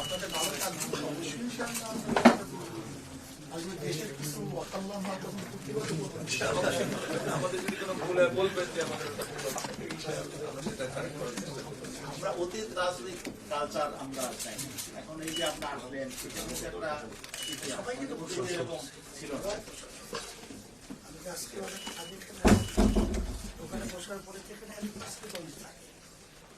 আপনাদের অবশ্যই আমাদের যদি কোনো ভুল এই বিষয়ে আমরা অতীত রাজনৈতিক কালচার আমরা চাই। এখন এই যে আপনি আসলেন এটা ছিল আজকে ওখানে বসার পরে থাকে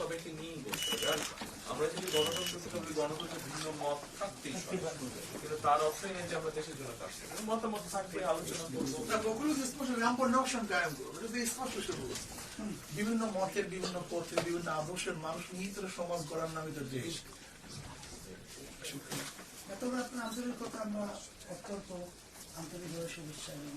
সবাইকে নিয়েই বলতে হবে। আমরা যদি গণতন্ত্র থেকে বলি গণতন্ত্রের ভিন্ন মত থাকতেই কিন্তু তার অর্থই নেই যে আমরা দেশের জন্য কাজ করব। মতামত থাকবে আলোচনা করব। স্পষ্ট রামপুর নকশন কায়েম করব। স্পষ্ট শুরু বিভিন্ন মতের বিভিন্ন পথের বিভিন্ন আদর্শের মানুষ নিয়ে তো সমাজ গড়ার নামে তো দেশ। তবে আপনার আন্তরিকতা আমরা অত্যন্ত আন্তরিকভাবে শুভেচ্ছা এবং